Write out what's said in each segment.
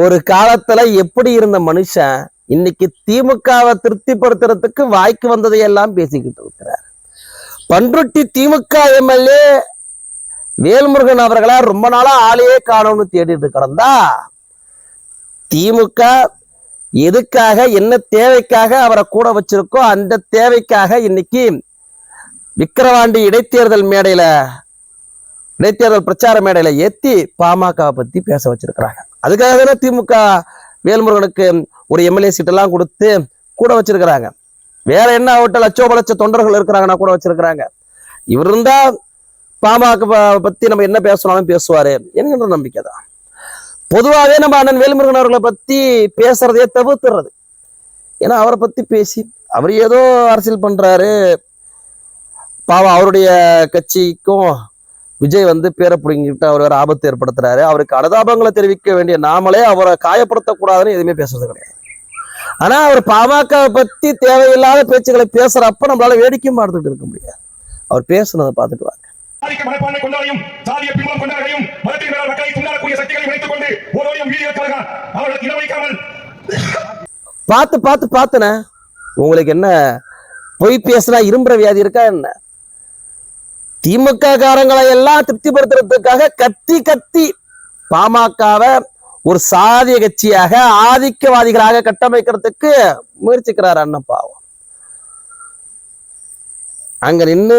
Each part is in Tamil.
ஒரு காலத்துல எப்படி இருந்த மனுஷன் இன்னைக்கு திமுகவை திருப்திப்படுத்துறதுக்கு வாய்க்கு வந்ததையெல்லாம் பேசிக்கிட்டு இருக்கிறார். பண்ருட்டி திமுக எம்எல்ஏ வேல்முருகன் அவர்களா ரொம்ப நாளா ஆளையே காணும்னு தேடிட்டு கிடந்தா திமுக எதுக்காக என்ன தேவைக்காக அவரை கூட வச்சிருக்கோ அந்த தேவைக்காக இன்னைக்கு விக்கிரவாண்டி இடைத்தேர்தல் மேடையில இடைத்தேர்தல் பிரச்சார மேடையில ஏத்தி பாமகவை பத்தி பேச வச்சிருக்கிறாங்க. அதுக்காக தானே திமுக வேல்முருகனுக்கு ஒரு எம்எல்ஏ சீட்டெல்லாம் கொடுத்து கூட வச்சிருக்கிறாங்க. வேற என்ன அவட்ட லட்சோப லட்ச தொண்டர்கள் இருக்கிறாங்கன்னா கூட வச்சிருக்கிறாங்க. இவர் இருந்தா பாமக பத்தி நம்ம என்ன பேசணும்னு பேசுவாரு என்கின்ற நம்பிக்கை தான். பொதுவாகவே நம்ம அண்ணன் வேல்முருகன் அவர்களை பத்தி பேசுறதையே தவிர்த்துறது. ஏன்னா அவரை பத்தி பேசி அவர் ஏதோ அரசியல் பண்றாரு. பாவம் அவருடைய கட்சிக்கும் விஜய் வந்து பேரை பிடிங்கிட்டு அவர் வேற ஆபத்து ஏற்படுத்துறாரு. அவருக்கு அனுதாபங்களை தெரிவிக்க வேண்டிய நாமளே அவரை காயப்படுத்தக்கூடாதுன்னு எதுவுமே பேசுறது கிடையாது. ஆனா அவர் பாமக பத்தி தேவையில்லாத பேச்சுக்களை பேசுறப்ப நம்மளால வேடிக்கையும் பார்த்துட்டு இருக்க முடியாது. அவர் பேசுனதை பார்த்துட்டு வாங்க. சாதிக்க மனப்பான்மை கொண்டவரையும் சாதிய பின்புலம் கொண்டவரையும் மதத்தின் மேலால் மக்களை துண்டாடக்கூடிய சக்திகளை இணைத்துக் கொண்டு ஓரோடையும் வீடியோக்களுக்காக அவர்களுக்கு இனவைக்காமல் பார்த்து பார்த்து பார்த்துனே உங்களுக்கு என்ன பொய் பேசுனா இரும்புற வியாதி இருக்கா என்ன? திமுக காரங்களை எல்லாம் திருப்திப்படுத்துறதுக்காக கத்தி கத்தி பாமகவை ஒரு சாதிய கட்சியாக ஆதிக்கவாதிகளாக கட்டமைக்கிறதுக்கு முயற்சிக்கிறார் அண்ணன் பாவம் அங்க நின்னு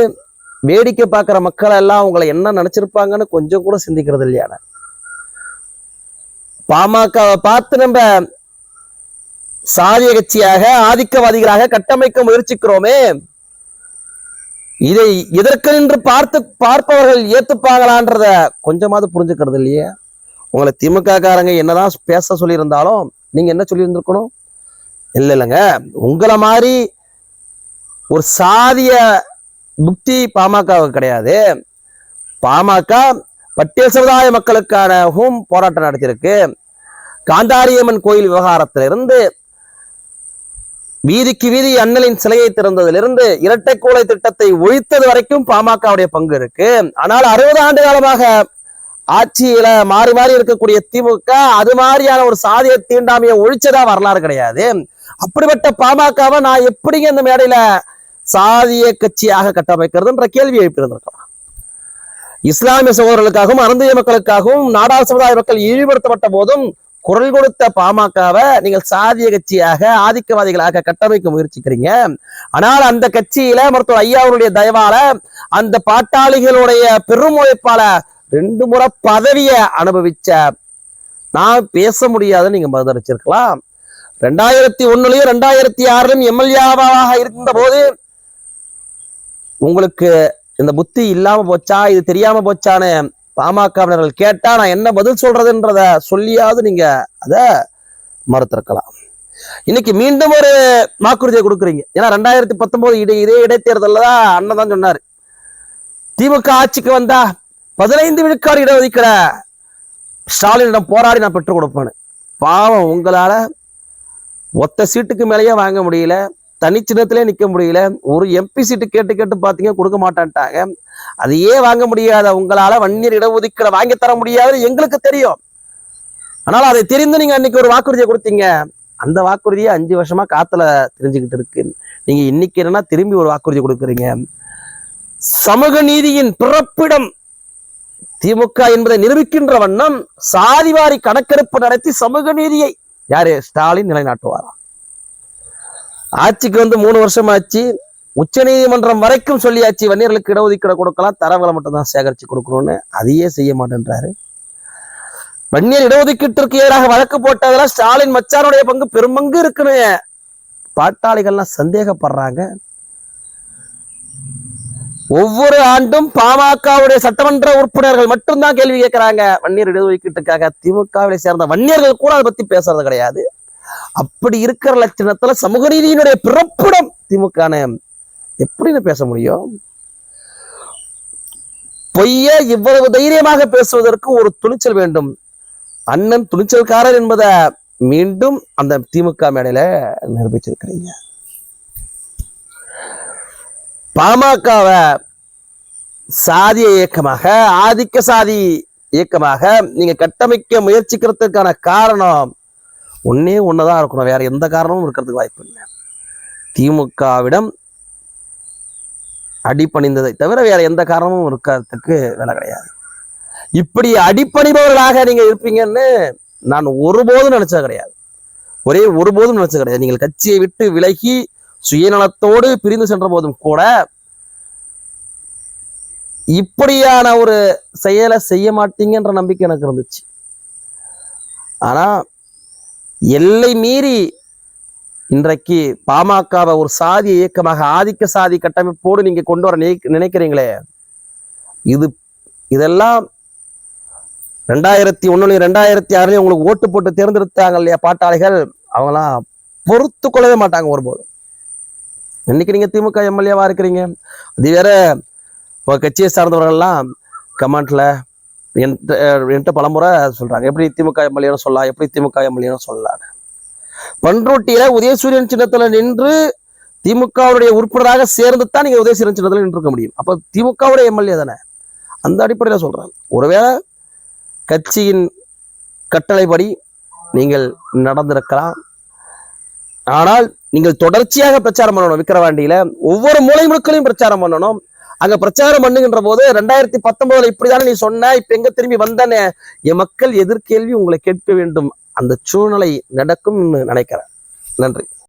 வேடிக்கை பார்க்குற மக்கள் எல்லாம் அவங்களை என்ன நினைச்சிருப்பாங்கன்னு கொஞ்சம் கூட சிந்திக்கிறது இல்லையான பாமகவை பார்த்து நம்ம சாதிய கட்சியாக ஆதிக்கவாதிகளாக கட்டமைக்க முயற்சிக்கிறோமே இதை எதற்கென்று பார்த்து பார்ப்பவர்கள் ஏத்துப்பாங்களான்றத கொஞ்சமாவது புரிஞ்சுக்கிறது இல்லையே? உங்களை திமுக காரங்க என்னதான் பேச சொல்லியிருந்தாலும் நீங்க என்ன சொல்லியிருந்திருக்கணும்? இல்லை இல்லைங்க. உங்களை மாதிரி ஒரு சாதிய புக்தி பாமகவுக்கு கிடையாது. பாமக பட்டியல் சமுதாய மக்களுக்கானவும் போராட்டம் நடத்தியிருக்கு. காந்தாரியம்மன் கோயில் விவகாரத்திலிருந்து வீதிக்கு வீதி அண்ணலின் சிலையை திறந்ததிலிருந்து இரட்டை கூலை திட்டத்தை ஒழித்தது வரைக்கும் பாமகவுடைய பங்கு இருக்கு. ஆனால் அறுபது ஆண்டு காலமாக ஆட்சியில மாறி மாறி இருக்கக்கூடிய திமுக அது மாதிரியான ஒரு சாதிய தீண்டாமையை ஒழிச்சதா வரலாறு கிடையாது. அப்படிப்பட்ட பாமகவை நான் எப்படிங்க இந்த மேடையில சாதிய கட்சியாக கட்டமைக்கிறதுன்ற கேள்வி எழுப்பியிருந்திருக்கலாம். இஸ்லாமிய சகோதரர்களுக்காகவும் அருந்திய மக்களுக்காகவும் நாடார் சமுதாய மக்கள் இழிவுபடுத்தப்பட்ட போதும் குரல் கொடுத்த பாமகவை நீங்கள் சாதிய கட்சியாக ஆதிக்கவாதிகளாக கட்டமைக்க முயற்சிக்கிறீங்க. ஆனால் அந்த கட்சியில மருத்துவர் ஐயாவுடைய தயவால அந்த பாட்டாளிகளுடைய பெரும் உழைப்பால ரெண்டு முறை பதவிய அனுபவிச்ச நான் பேச முடியாதுன்னு நீங்க மறுதளிச்சிருக்கலாம். ரெண்டாயிரத்தி ஒண்ணுலயும் ரெண்டாயிரத்தி ஆறுலயும் எம்எல்ஏவாக இருந்த போது உங்களுக்கு இந்த புத்தி இல்லாம போச்சா இது தெரியாம போச்சான்னு பாமகவினர்கள் கேட்டா நான் என்ன பதில் சொல்றதுன்றத சொல்லியாவது நீங்க அத மறுத்திருக்கலாம். இன்னைக்கு மீண்டும் ஒரு வாக்குறுதியை கொடுக்குறீங்க. ஏன்னா ரெண்டாயிரத்தி பத்தொன்பது இடை இதே இடைத்தேர்தலில் தான் அண்ணன் தான் சொன்னார். திமுக ஆட்சிக்கு வந்தா பதினைந்து விழுக்காடு இடஒதுக்கீட ஸ்டாலினிடம் போராடி நான் பெற்றுக் கொடுப்பேன்னு. பாவம் உங்களால ஒத்த சீட்டுக்கு மேலேயே வாங்க முடியல. தனி சின்னத்திலே நிக்க முடியல. ஒரு எம்பி சீட்டு கேட்டு கேட்டு பாத்தீங்க கொடுக்க மாட்டான்ட்டாங்க. அதையே வாங்க முடியாத. உங்களால வன்னியர் இடஒதுக்கீட வாங்கி தர முடியாதுன்னு எங்களுக்கு தெரியும். ஆனால் அதை தெரிந்து நீங்க அன்னைக்கு ஒரு வாக்குறுதியை கொடுத்தீங்க. அந்த வாக்குறுதியை அஞ்சு வருஷமா காத்துல தெரிஞ்சுக்கிட்டு இருக்கு. நீங்க இன்னைக்கு என்னன்னா திரும்பி ஒரு வாக்குறுதி கொடுக்குறீங்க. சமூக நீதியின் பிறப்பிடம் திமுக என்பதை நிரூபிக்கின்ற வண்ணம் சாதிவாரி கணக்கெடுப்பு நடத்தி சமூக நீதியை யாரு? ஸ்டாலின் நிலைநாட்டுவாரா? ஆட்சிக்கு வந்து மூணு வருஷம் ஆச்சு உச்ச நீதிமன்றம் வரைக்கும் சொல்லியாச்சு வன்னியர்களுக்கு இடஒதுக்கீடு கொடுக்கலாம் தரவுகளை மட்டும் தான் சேகரிச்சு கொடுக்கணும்னு. அதையே செய்ய மாட்டேன்றாரு. வன்னியர் இடஒதுக்கீட்டிற்கு எதிராக வழக்கு போட்டதெல்லாம் ஸ்டாலின் மச்சானுடைய பங்கு பெரும்பங்கு இருக்குன்னு. பாட்டாளிகள்லாம் சந்தேகப்படுறாங்க. ஒவ்வொரு ஆண்டும் பாமகவுடைய சட்டமன்ற உறுப்பினர்கள் மட்டும்தான் கேள்வி கேட்கிறாங்க. வன்னியர் இடஒதுக்கீட்டுக்காக திமுகவை சேர்ந்த வன்னியர்கள் கூட அதை பத்தி பேசுறது கிடையாது. அப்படி இருக்கிற லட்சணத்துல சமூக நீதியினுடைய பிறப்பிடம் திமுக எப்படின்னு பேச முடியும்? பொய்ய இவ்வளவு தைரியமாக பேசுவதற்கு ஒரு துணிச்சல் வேண்டும். அண்ணன் துணிச்சல்காரர் என்பதை மீண்டும் அந்த திமுக மேடையில நிரூபிச்சிருக்கிறீங்க. பாமகவை சாதிய இயக்கமாக ஆதிக்க சாதி இயக்கமாக நீங்க கட்டமைக்க முயற்சிக்கிறதுக்கான காரணம் ஒன்னே ஒண்ணுதான் இருக்கணும். வேற எந்த காரணமும் இருக்கிறதுக்கு வாய்ப்பு இல்லை. திமுகவிடம் அடிப்பணிந்ததை தவிர வேற எந்த காரணமும் இருக்கிறதுக்கு வேலை கிடையாது. இப்படி அடிப்பணிபவர்களாக நீங்க இருப்பீங்கன்னு நான் ஒருபோதும் நினச்சது கிடையாது. ஒரே ஒருபோதும் நினச்சது கிடையாது. நீங்கள் கட்சியை விட்டு விலகி சுயநலத்தோடு பிரிந்து சென்ற போதும் கூட இப்படியான ஒரு செயலை செய்ய மாட்டீங்கன்ற நம்பிக்கை எனக்கு இருந்துச்சு. ஆனா எல்லை மீறி இன்றைக்கு பாமகவை ஒரு சாதி இயக்கமாக ஆதிக்க சாதி கட்டமைப்போடு நீங்க கொண்டு வர நினைக்கிறீங்களே? இது இதெல்லாம் ரெண்டாயிரத்தி ஒண்ணுலயும் ரெண்டாயிரத்தி ஆறுலயும் உங்களுக்கு ஓட்டு போட்டு தேர்ந்தெடுத்தாங்க இல்லையா பாட்டாளிகள்? அவங்களாம் பொறுத்து கொள்ளவே மாட்டாங்க ஒருபோது இன்னைக்கு நீங்க திமுக எம்எல்ஏவா இருக்கிறீங்க? அது வேற இப்போ கட்சியை சார்ந்தவர்கள்லாம் கமெண்ட்ல என்கிட்ட என்கிட்ட பலமுறை சொல்கிறாங்க எப்படி திமுக எம்எல்ஏன்னு சொல்லலாம் எப்படி திமுக எம்எல்ஏன்னு சொல்லலாம். பண்ருட்டியில் உதயசூரியன் சின்னத்தில் நின்று திமுகவுடைய உறுப்பினராக சேர்ந்து தான் நீங்கள் உதயசூரியன் சின்னத்தில் நின்று இருக்க முடியும். அப்போ திமுகவுடைய எம்எல்ஏ தானே? அந்த அடிப்படையில் சொல்கிறேன் ஒருவேளை கட்சியின் கட்டளைப்படி நீங்கள் நடந்திருக்கலாம். ஆனால் நீங்கள் தொடர்ச்சியாக பிரச்சாரம் பண்ணணும். விக்கிரவாண்டியில் ஒவ்வொரு மூலை முழுக்களையும் பிரச்சாரம் பண்ணணும். அங்க பிரச்சாரம் பண்ணுகின்ற போது ரெண்டாயிரத்தி பத்தொன்பதுல இப்படிதானே நீ சொன்ன இப்ப எங்க திரும்பி வந்தானே? என் மக்கள் எதிர்கேள்வி உங்களை கேட்க வேண்டும். அந்த சூழ்நிலை நடக்கும் நினைக்கிறேன். நன்றி.